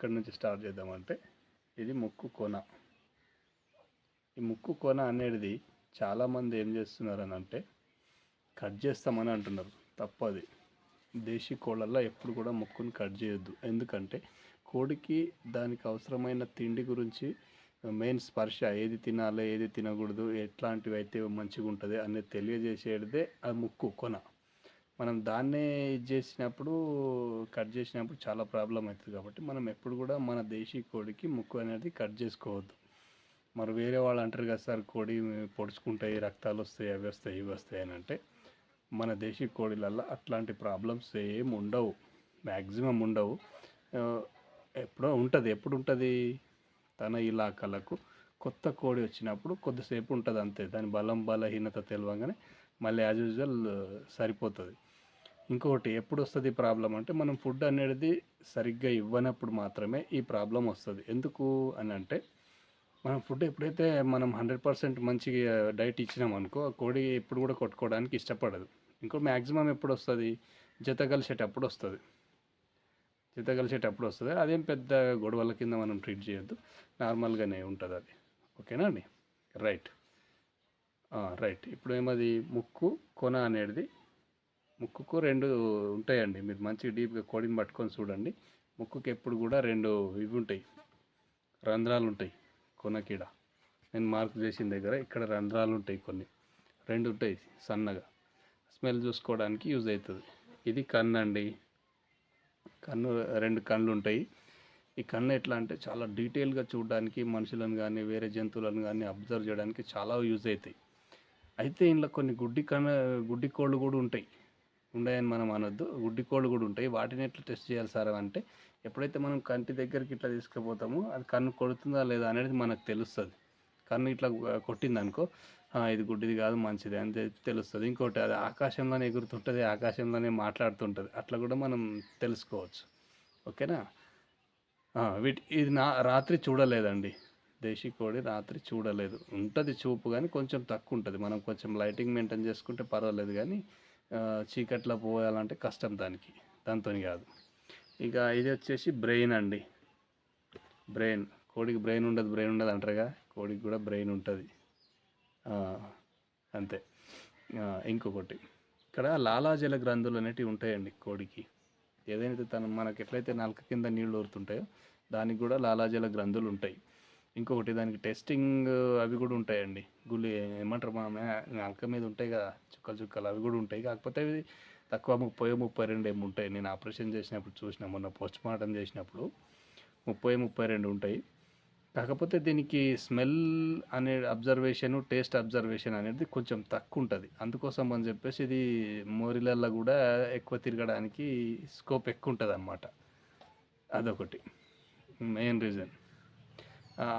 ఎక్కడి నుంచి స్టార్ట్ చేద్దామంటే ఇది ముక్కు కోన. ఈ ముక్కు కోన అనేది చాలామంది ఏం చేస్తున్నారు అని అంటే కట్ చేస్తామని అంటున్నారు. తప్పది. దేశీ కోళ్ళల్లో ఎప్పుడు కూడా ముక్కుని కట్ చేయొద్దు. ఎందుకంటే కోడికి దానికి అవసరమైన తిండి గురించి మెయిన్ స్పర్శ ఏది తినాలి ఏది తినకూడదు ఎట్లాంటివి అయితే మంచిగా ఉంటుంది అనేది తెలియజేసేదే ఆ ముక్కు కొన. మనం దాన్నే ఇది చేసినప్పుడు కట్ చేసినప్పుడు చాలా ప్రాబ్లం అవుతుంది కాబట్టి మనం ఎప్పుడు కూడా మన దేశీ కోడికి ముక్కు అనేది కట్ చేసుకోవద్దు. మరి వేరే వాళ్ళు అంటారు కదా సార్ కోడి పొడుచుకుంటాయి రక్తాలు వస్తాయి అవి వస్తాయి ఇవి వస్తాయి అని అంటే మన దేశీ కోడిలల్లో అట్లాంటి ప్రాబ్లమ్స్ ఏమి ఉండవు. మ్యాక్సిమం ఉండవు. ఎప్పుడో ఉంటుంది. ఎప్పుడు ఉంటుంది? తన ఇలాకలకు కొత్త కోడి వచ్చినప్పుడు కొద్దిసేపు ఉంటుంది అంతే. దాని బలం బలహీనత తెలియగానే మళ్ళీ యాజ్ యూజువల్ సరిపోతుంది. ఇంకొకటి ఎప్పుడు వస్తుంది ప్రాబ్లం అంటే మనం ఫుడ్ అనేది సరిగ్గా ఇవ్వనప్పుడు మాత్రమే ఈ ప్రాబ్లం వస్తుంది. ఎందుకు అని అంటే మనం ఫుడ్ ఎప్పుడైతే మనం హండ్రెడ్ పర్సెంట్ మంచిగా డైట్ ఇచ్చినాం అనుకో కోడి ఎప్పుడు కూడా కొట్టుకోవడానికి ఇష్టపడదు. ఇంకో మ్యాక్సిమం ఎప్పుడు వస్తుంది జత కలిసేటప్పుడు వస్తుంది జత కలిసేటప్పుడు వస్తుంది అదేం పెద్ద గొడవల కింద మనం ట్రీట్ చేయొద్దు. నార్మల్గానే ఉంటుంది అది. ఓకేనా అండి? రైట్. రైట్. ఇప్పుడు ఏమది? ముక్కు కొన అనేది ముక్కుకు రెండు ఉంటాయండి. మీరు మంచి డీప్గా కోడిని పట్టుకొని చూడండి. ముక్కుకి ఎప్పుడు కూడా రెండు ఇవి ఉంటాయి. రంధ్రాలు ఉంటాయి. కొనకీడ. నేను మార్క్ చేసిన దగ్గర ఇక్కడ రంధ్రాలు ఉంటాయి కొన్ని. రెండు ఉంటాయి సన్నగా. స్మెల్ చూసుకోవడానికి యూజ్ అవుతుంది. ఇది కన్ను అండి. కన్ను రెండు కళ్ళు ఉంటాయి. ఈ కన్ను ఎట్లా అంటే చాలా డీటెయిల్గా చూడడానికి మనుషులను కానీ వేరే జంతువులను కానీ అబ్జర్వ్ చేయడానికి చాలా యూజ్ అవుతాయి. అయితే ఇందులో కొన్ని గుడ్డి కన్ను గుడ్డి కోళ్ళు కూడా ఉంటాయి. ఉండాయని మనం అనొద్దు. గుడ్డి కోళ్ళు కూడా ఉంటాయి. వాటిని ఎట్లా టెస్ట్ చేయాలి సార్ అంటే ఎప్పుడైతే మనం కంటి దగ్గరికి ఇట్లా తీసుకుపోతామో అది కన్ను కొడుతుందా లేదా అనేది మనకు తెలుస్తుంది. కన్ను ఇట్లా కొట్టింది అనుకో ఇది గుడ్డిది కాదు మంచిది అని తెలుస్తుంది. ఇంకోటి అది ఆకాశంలోనే ఎగురుతుంటుంది ఆకాశంలోనే మాట్లాడుతుంటుంది. అట్లా కూడా మనం తెలుసుకోవచ్చు. ఓకేనా? వీటి ఇది నా రాత్రి చూడలేదండి. దేశీ కోడి రాత్రి చూడలేదు. ఉంటుంది చూపు కానీ కొంచెం తక్కువ ఉంటుంది. మనం కొంచెం లైటింగ్ మెయింటైన్ చేసుకుంటే పర్వాలేదు కానీ చీకట్లో పోయాలంటే కష్టం దానికి. దాంతో కాదు. ఇక ఇది వచ్చేసి బ్రెయిన్ అండి. బ్రెయిన్. కోడికి బ్రెయిన్ ఉండదు బ్రెయిన్ ఉండదు అంటారుగా? కోడికి కూడా బ్రెయిన్ ఉంటుంది. అంతే. ఇంకొకటి. ఇక్కడ లాలాజల గ్రంథులు అనేటివి ఉంటాయండి కోడికి. ఏదైతే తను మనకి ఎట్లయితే నలక కింద నీళ్ళు ఊరుతుంటాయో దానికి కూడా లాలాజల గ్రంథులు ఉంటాయి. ఇంకొకటి దానికి టెస్టింగ్ అవి కూడా ఉంటాయండి. గుళ్ళు ఏమంటారు మా నలక మీద ఉంటాయి కదా చుక్కలు చుక్కలు అవి కూడా ఉంటాయి. కాకపోతే అవి తక్కువ ముప్పై ముప్పై రెండు ఏమి ఉంటాయి. నేను ఆపరేషన్ చేసినప్పుడు చూసిన మొన్న పోస్ట్ మార్టం చేసినప్పుడు ముప్పై ముప్పై రెండు ఉంటాయి. కాకపోతే దీనికి స్మెల్ అనే అబ్జర్వేషన్ టేస్ట్ అబ్జర్వేషన్ అనేది కొంచెం తక్కువ ఉంటుంది. అందుకోసం అని చెప్పేసి ఇది మోరిలల్లో కూడా ఎక్కువ తిరగడానికి స్కోప్ ఎక్కువ ఉంటుంది అన్నమాట అదొకటి. Main reason.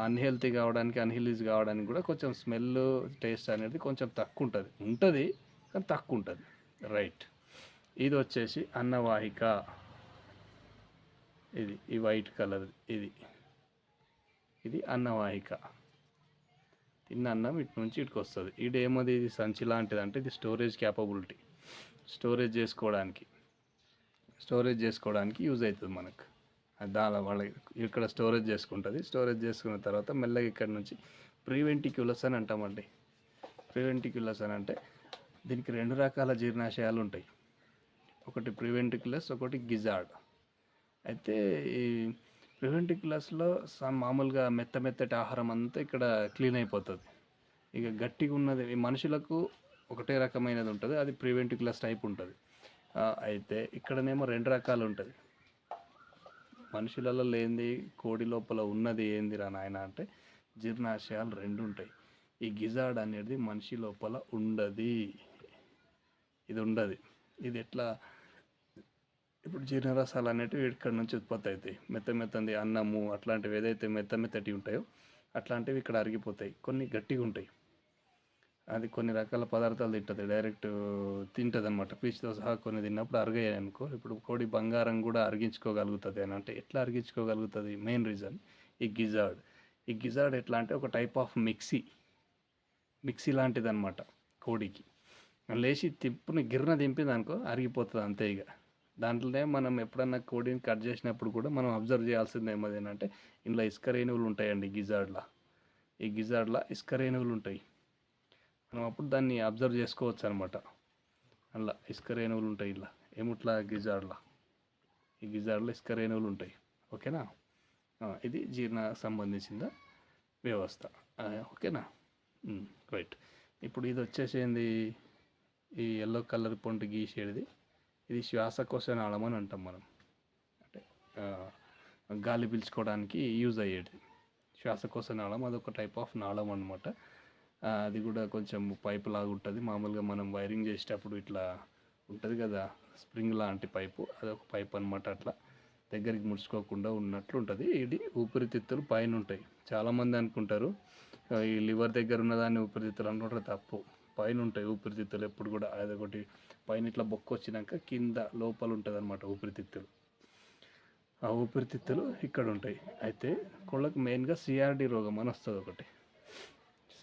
అన్హెల్తీ కావడానికి అన్హెల్దీస్ కావడానికి కూడా కొంచెం స్మెల్ టేస్ట్ అనేది కొంచెం తక్కువ ఉంటుంది ఉంటుంది కానీ తక్కువ ఉంటుంది రైట్ ఇది వచ్చేసి అన్నవాహిక. ఇది ఈ వైట్ కలర్ ఇది. ఇది అన్నవాహిక. తిన్న అన్నం ఇటు నుంచి ఇటుకు వస్తుంది. ఇది ఏమది? ఇది సంచి లాంటిది అంటే ఇది స్టోరేజ్ క్యాపబిలిటీ స్టోరేజ్ చేసుకోవడానికి. స్టోరేజ్ చేసుకోవడానికి యూజ్ అవుతుంది మనకు. దాని వాళ్ళ ఇక్కడ స్టోరేజ్ చేసుకుంటుంది. స్టోరేజ్ చేసుకున్న తర్వాత మెల్లగా ఇక్కడ నుంచి ప్రీవెంటిక్యులస్ అని అంటామండి ప్రీవెంటిక్యులస్ అని అంటే దీనికి రెండు రకాల జీర్ణాశయాలు ఉంటాయి. ఒకటి ప్రివెంటిక్యులస్ ఒకటి గిజార్డ్. అయితే ఈ ప్రివెంటిక్యులస్లో మామూలుగా మెత్త మెత్తటి ఆహారం అంతా ఇక్కడ క్లీన్ అయిపోతుంది. ఇక గట్టిగా ఉన్నది మనుషులకు ఒకటే రకమైనది ఉంటుంది. అది ప్రివెంటిక్యులస్ టైప్ ఉంటుంది. అయితే ఇక్కడనేమో రెండు రకాలు ఉంటుంది. మనుషులలో లేనిది కోడి లోపల ఉన్నది ఏందిరా నాయన అంటే జీర్ణాశయాలు రెండు ఉంటాయి ఈ గిజార్డ్ అనేది మనిషి లోపల ఉండది. ఇది ఉండదు. ఇది ఎట్లా? ఇప్పుడు జీర్ణరసాలు అనేటివి ఇక్కడ నుంచి ఉత్పత్తి అవుతాయి మెత్త మెత్తంది అన్నము అట్లాంటివి ఏదైతే మెత్త మెత్తటి ఉంటాయో అట్లాంటివి ఇక్కడ అరిగిపోతాయి. కొన్ని గట్టిగా ఉంటాయి అది కొన్ని రకాల పదార్థాలు తింటుంది. డైరెక్ట్ తింటుంది అనమాట పీచుతో సహా కొన్ని తిన్నప్పుడు అరిగాయి అనుకో ఇప్పుడు కోడి బంగారం కూడా అరిగించుకోగలుగుతుంది అని. అంటే ఎట్లా అరిగించుకోగలుగుతుంది? మెయిన్ రీజన్ ఈ గిజార్డ్ ఈ గిజార్డ్ ఎట్లా అంటే ఒక టైప్ ఆఫ్ మిక్సీ. మిక్సీ లాంటిది అనమాట కోడికి. లేచి తిప్పుని గిర్న దింపింది అనుకో అరిగిపోతుంది అంతే ఇక దాంట్లోనే మనం ఎప్పుడన్నా కోడిని కట్ చేసినప్పుడు కూడా మనం అబ్జర్వ్ చేయాల్సింది ఏమది ఏంటంటే ఇందులో ఇసుక రేణువులు ఉంటాయండి గిజార్డ్లా ఈ గిజార్డ్లా ఇసుక రేణువులు ఉంటాయి. మనం అప్పుడు దాన్ని అబ్జర్వ్ చేసుకోవచ్చు అనమాట అలా ఇసుక రేణువులు ఉంటాయి ఇలా ఏముట్లా గిజార్డ్లా ఈ గిజార్లో ఇసుక రేణువులు ఉంటాయి ఓకేనా? ఇది జీర్ణ సంబంధించిన వ్యవస్థ. ఓకేనా? రైట్ ఇప్పుడు ఇది వచ్చేసేంది ఈ ఎల్లో కలర్ పొంటి గీసేది. ఇది శ్వాసకోశ నాళం అని అంటాం మనం. అంటే గాలి పీల్చుకోవడానికి యూజ్ అయ్యేది. శ్వాసకోశ నాళం అదొక టైప్ ఆఫ్ నాళం అనమాట అది కూడా కొంచెం పైపు లాగా ఉంటుంది. మామూలుగా మనం వైరింగ్ చేసేటప్పుడు ఇట్లా ఉంటుంది కదా స్ప్రింగ్ లాంటి పైపు అదొక పైప్ అనమాట అట్లా. దగ్గరికి ముడుచుకోకుండా ఉన్నట్లు ఉంటుంది. ఇది ఊపిరితిత్తులు పైన ఉంటాయి. చాలామంది అనుకుంటారు ఈ లివర్ దగ్గర ఉన్నదాన్ని ఊపిరితిత్తులు అనుకుంటారు తప్పు. పైన ఉంటాయి ఊపిరితిత్తులు ఎప్పుడు కూడా. అదొకటి పైన ఇట్లా బొక్క వచ్చినాక కింద లోపల ఉంటుంది అనమాట ఊపిరితిత్తులు. ఆ ఊపిరితిత్తులు ఇక్కడ ఉంటాయి. అయితే కోళ్ళకు మెయిన్గా సిఆర్డి రోగం అని వస్తుంది ఒకటి.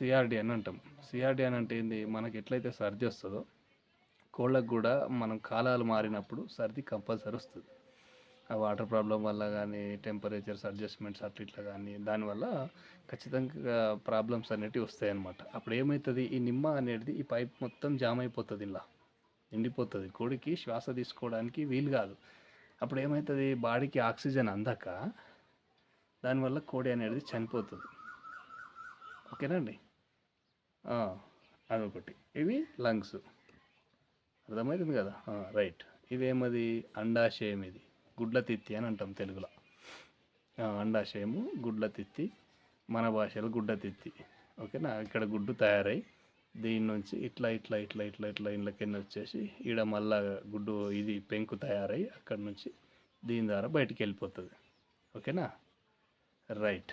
సిఆర్డి అని అంటాం. సిఆర్డి అని అంటే ఏంది? మనకి ఎట్లయితే సర్ది వస్తుందో కోళ్ళకు కూడా మనం కాలాలు మారినప్పుడు సర్ది కంపల్సరీ వస్తుంది. ఆ వాటర్ ప్రాబ్లం వల్ల కానీ టెంపరేచర్స్ అడ్జస్ట్మెంట్స్ అట్లా ఇట్లా కానీ దానివల్ల ఖచ్చితంగా ప్రాబ్లమ్స్ అనేటివి వస్తాయి అన్నమాట. అప్పుడు ఏమవుతుంది ఈ నిమ్మ అనేది ఈ పైప్ మొత్తం జామ్ అయిపోతుంది ఇలా నిండిపోతుంది. కోడికి శ్వాస తీసుకోవడానికి వీలు కాదు. అప్పుడు ఏమవుతుంది బాడీకి ఆక్సిజన్ అందక దానివల్ల కోడి అనేది చనిపోతుంది. ఓకేనండి అదొకటి. ఇవి లంగ్స్. అర్థమవుతుంది కదా? రైట్. ఇదేమది అండాశయం ఇది. గుడ్ల తిత్తి అని అంటాం తెలుగులో. అండాశయము గుడ్ల తిత్తి. మన భాషలో గుడ్డ తిత్తి. ఓకేనా? ఇక్కడ గుడ్డు తయారై దీని నుంచి ఇట్లా ఇట్లా ఇట్లా ఇట్లా ఇట్లా ఇండ్లకింద వచ్చేసి ఈడ మళ్ళా గుడ్డు ఇది పెంకు తయారై అక్కడ నుంచి దీని ద్వారా బయటికి వెళ్ళిపోతుంది. ఓకేనా? రైట్.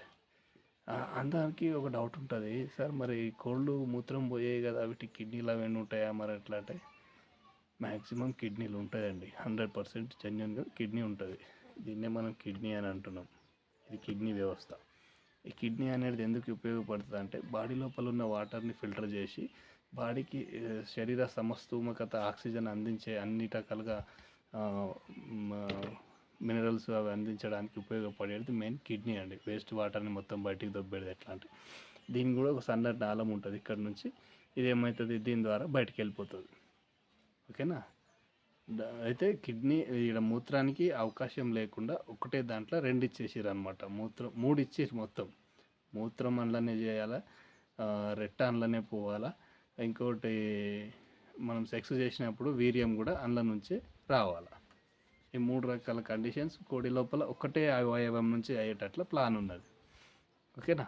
అందరికీ ఒక డౌట్ ఉంటుంది. సార్ మరి కోళ్ళు మూత్రం పోయాయి కదా వీటి కిడ్నీలు అవన్నీ ఉంటాయా మరి ఎట్లా అంటే? మ్యాక్సిమం కిడ్నీలు ఉంటాయండి. హండ్రెడ్ పర్సెంట్ జెన్యున్గా కిడ్నీ ఉంటుంది. దీన్నే మనం కిడ్నీ అని అంటున్నాం. ఇది కిడ్నీ వ్యవస్థ. ఈ కిడ్నీ అనేది ఎందుకు ఉపయోగపడుతుంది అంటే బాడీ లోపల ఉన్న వాటర్ని ఫిల్టర్ చేసి బాడీకి శరీర సమస్తూమకత ఆక్సిజన్ అందించే అన్ని రకాలుగా మినరల్స్ అవి అందించడానికి ఉపయోగపడేది మెయిన్ కిడ్నీ అండి. వేస్ట్ వాటర్ని మొత్తం బయటికి దొబ్బేది ఎట్లా అంటే దీనికి కూడా ఒక సన్నటి నాళం ఉంటుంది ఇక్కడ నుంచి. ఇది ఏమవుతుంది దీని ద్వారా బయటికి వెళ్ళిపోతుంది. ఓకేనా? అయితే కిడ్నీ ఇక్కడ మూత్రానికి అవకాశం లేకుండా ఒకటే దాంట్లో రెండు ఇచ్చేసారు అనమాట మూత్రం మూడు ఇచ్చేసి మొత్తం. మూత్రం అందులోనే చేయాలా? రెట్ట అందులోనే పోవాలా? ఇంకోటి మనం సెక్స్ చేసినప్పుడు వీర్యం కూడా అందులో నుంచే రావాలా? ఈ మూడు రకాల కండిషన్స్ కోడి లోపల ఒకటే అవయవం నుంచి అయ్యేటట్ల ప్లాన్ ఉన్నది. ఓకేనా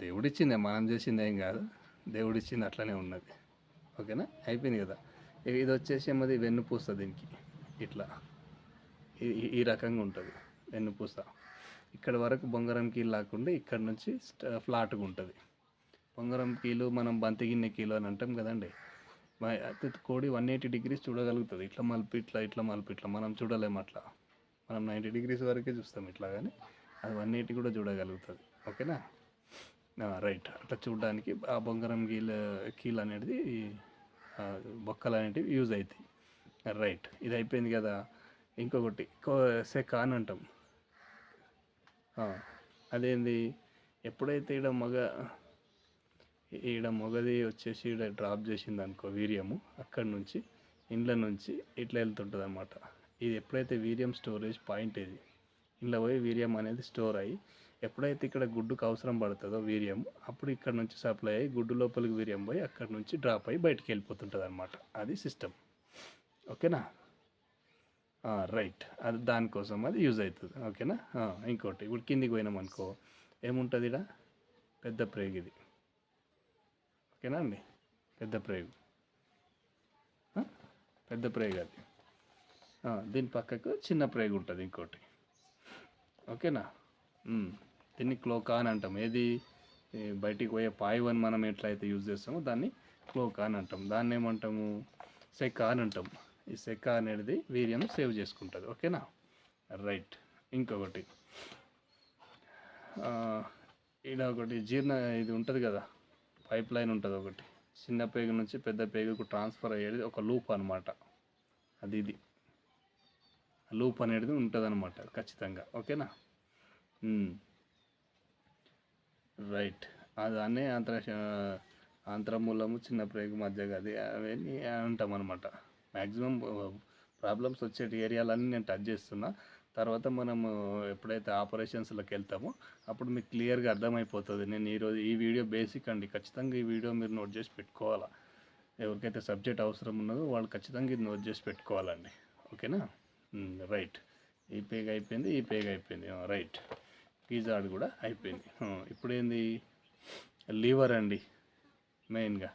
దేవుడిచ్చిందే మనం చేసింది ఏం కాదు. దేవుడిచ్చింది అట్లనే ఉన్నది. ఓకేనా అయిపోయింది కదా? ఇది వచ్చేసి ఏమది? వెన్నుపూస దీనికి. ఇట్లా. ఈ- ఈ- రకంగా ఉంటుంది. వెన్నుపూస. ఇక్కడ వరకు బొంగరం కీలు లాకుండా ఇక్కడ నుంచి ఫ్లాట్గా ఉంటుంది. బొంగరం కీలు మనం బంతి గిన్నె కీలు అని అంటాం కదండి. కోడి వన్ ఎయిటీ డిగ్రీస్ చూడగలుగుతుంది. ఇట్లా మలుపు ఇట్లా ఇట్లా మలుపు ఇట్లా. మనం చూడలేము అట్లా. మనం నైంటీ డిగ్రీస్ వరకే చూస్తాం ఇట్లా కానీ అది వన్ ఎయిటీ కూడా చూడగలుగుతుంది. ఓకేనా? రైట్ అట్లా చూడడానికి ఆ బొంగరం కీల్ కీల్ అనేది బొక్కలు అనేటివి యూజ్ అవుతాయి రైట్ ఇది అయిపోయింది కదా. ఇంకొకటి సే కాన్ అంటాం. అదేంది? ఎప్పుడైతే ఇక్కడ మగ ఈడ మొగది వచ్చేసి ఈడ డ్రాప్ చేసింది అనుకో వీర్యము అక్కడి నుంచి ఇండ్ల నుంచి ఇట్లా వెళ్తుంటుంది అనమాట ఇది ఎప్పుడైతే వీర్యం స్టోరేజ్ పాయింట్ ఇది ఇంట్లో పోయి వీర్యం అనేది స్టోర్ అయ్యి ఎప్పుడైతే ఇక్కడ గుడ్డుకు అవసరం పడుతుందో వీర్యం అప్పుడు ఇక్కడ నుంచి సప్లై అయ్యి గుడ్డు లోపలికి వీర్యం పోయి అక్కడ నుంచి డ్రాప్ అయ్యి బయటకు వెళ్ళిపోతుంటుంది అనమాట అది సిస్టమ్ ఓకేనా? రైట్ అది దానికోసం అది యూజ్ అవుతుంది. ఓకేనా? ఇంకోటి. ఇప్పుడు కిందికి పోయినాం అనుకో ఏముంటుంది ఇక్కడ పెద్ద ప్రేగ్ ఇది ఓకేనా అండి? పెద్ద ప్రేగు పెద్ద ప్రేగ్ అది. దీని పక్కకు చిన్న ప్రేగ్ ఉంటుంది ఇంకోటి. ఓకేనా? దీన్ని క్లోకా అని అంటాం. ఏది? బయటికి పోయే పాయివని మనం ఎట్లయితే యూజ్ చేస్తామో దాన్ని క్లోకా అని అంటాం. దాన్ని ఏమంటాము? సెక్క అని అంటాం. ఈ సెక్క అనేది వీర్యం సేవ్ చేసుకుంటుంది. ఓకేనా? రైట్. ఇంకొకటి. ఆ, ఈడ ఒకటి జీర్ణ ఇది ఉంటుంది కదా? పైప్ లైన్ ఉంటుంది ఒకటి. చిన్న పేగు నుంచి పెద్ద పేగుకు ట్రాన్స్ఫర్ అయ్యేది ఒక లూప్ అనమాట అది ఇది. లూప్ అనేది ఉంటుంది అనమాట ఖచ్చితంగా. ఓకేనా? రైట్. అదాన్ని ఆంధ్ర ఆంధ్రమూలము చిన్న ప్రేగు మధ్య గది అవన్నీ అంటాం అనమాట మ్యాక్సిమం ప్రాబ్లమ్స్ వచ్చే ఏరియాలన్నీ నేను టచ్ చేస్తున్నా. తర్వాత మనము ఎప్పుడైతే ఆపరేషన్స్లోకి వెళ్తామో అప్పుడు మీకు క్లియర్గా అర్థమైపోతుంది. నేను ఈరోజు ఈ వీడియో బేసిక్ అండి. ఖచ్చితంగా ఈ వీడియో మీరు నోట్ చేసి పెట్టుకోవాలా. ఎవరికైతే సబ్జెక్ట్ అవసరం ఉన్నదో వాళ్ళు ఖచ్చితంగా ఇది నోట్ చేసి పెట్టుకోవాలండి. ఓకేనా? రైట్. ఈ పేగ్ అయిపోయింది ఈ పేగ్ అయిపోయింది. రైట్. కీజాడ్ కూడా అయిపోయింది. ఇప్పుడేంది? లివర్ అండి మెయిన్గా.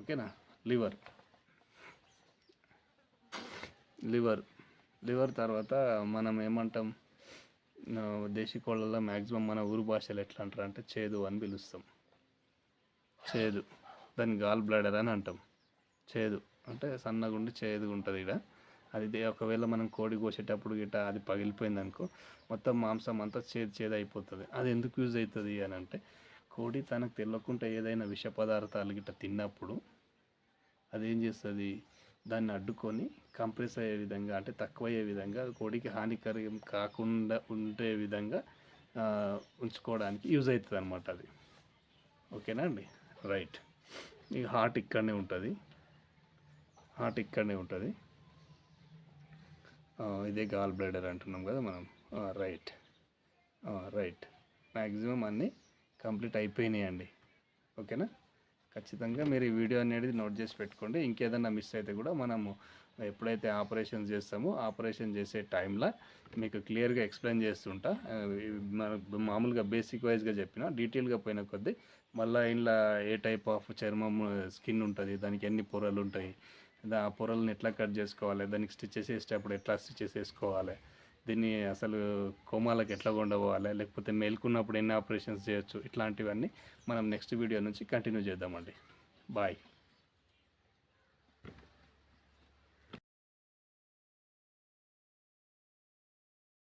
ఓకేనా? లివర్. లివర్. లివర్ తర్వాత మనం ఏమంటాం? దేశీ కోళ్ళలో మ్యాక్సిమం మన ఊరు భాషలో ఎట్లా అంటారు అంటే చేదు అని పిలుస్తాం. చేదు. దాన్ని గాల్ బ్లాడర్ అని అంటాం. చేదు. అంటే సన్నగా ఉండి చేదుగా ఉంటుంది ఇక్కడ అది ఒకవేళ మనం కోడి కోసేటప్పుడు గిట్ట అది పగిలిపోయింది అనుకో మొత్తం మాంసం అంతా చేదు చేదు అయిపోతుంది. అది ఎందుకు యూజ్ అవుతుంది అని అంటే కోడి తనకు తెలియకుండా ఏదైనా విష పదార్థాలు గిట్ట తిన్నప్పుడు అది ఏం చేస్తుంది? దాన్ని అడ్డుకొని కంప్రెస్ అయ్యే విధంగా అంటే తక్కువ అయ్యే విధంగా కోడికి హానికరం కాకుండా ఉండే విధంగా ఉంచుకోవడానికి యూజ్ అవుతుంది అనమాట అది ఓకేనా అండి? రైట్ ఈ హార్ట్ ఇక్కడనే ఉంటుంది. హార్ట్ ఇక్కడనే ఉంటుంది. ఇదే గాల్ బ్లడర్ అంటున్నాం కదా మనం. రైట్ రైట్ మ్యాక్సిమం అన్నీ కంప్లీట్ అయిపోయినాయండి. ఓకేనా ఖచ్చితంగా మీరు ఈ వీడియో అనేది నోట్ చేసి పెట్టుకోండి. ఇంకేదన్నా మిస్ అయితే కూడా మనము ఎప్పుడైతే ఆపరేషన్ చేస్తామో ఆపరేషన్ చేసే టైంలో మీకు క్లియర్గా ఎక్స్ప్లెయిన్ చేస్తుంటా. మామూలుగా బేసిక్ వైజ్గా చెప్పిన డీటెయిల్గా పోయిన కొద్దీ మళ్ళీ ఇంట్లో ఏ టైప్ ఆఫ్ చర్మం స్కిన్ ఉంటుంది దానికి ఎన్ని పొరలు ఉంటాయి దా- ఆ పొరలను ఎట్లా కట్ చేసుకోవాలి దానికి స్టిచెస్ వేసేటప్పుడు ఎట్లా స్టిచెస్ వేసుకోవాలి దీన్ని అసలు కోమాలకు ఎట్లా ఉండబోవాలి లేకపోతే మేల్కున్నప్పుడు ఎన్ని ఆపరేషన్స్ చేయొచ్చు? ఇట్లాంటివన్నీ మనం నెక్స్ట్ వీడియో నుంచి కంటిన్యూ చేద్దామండి. బాయ్.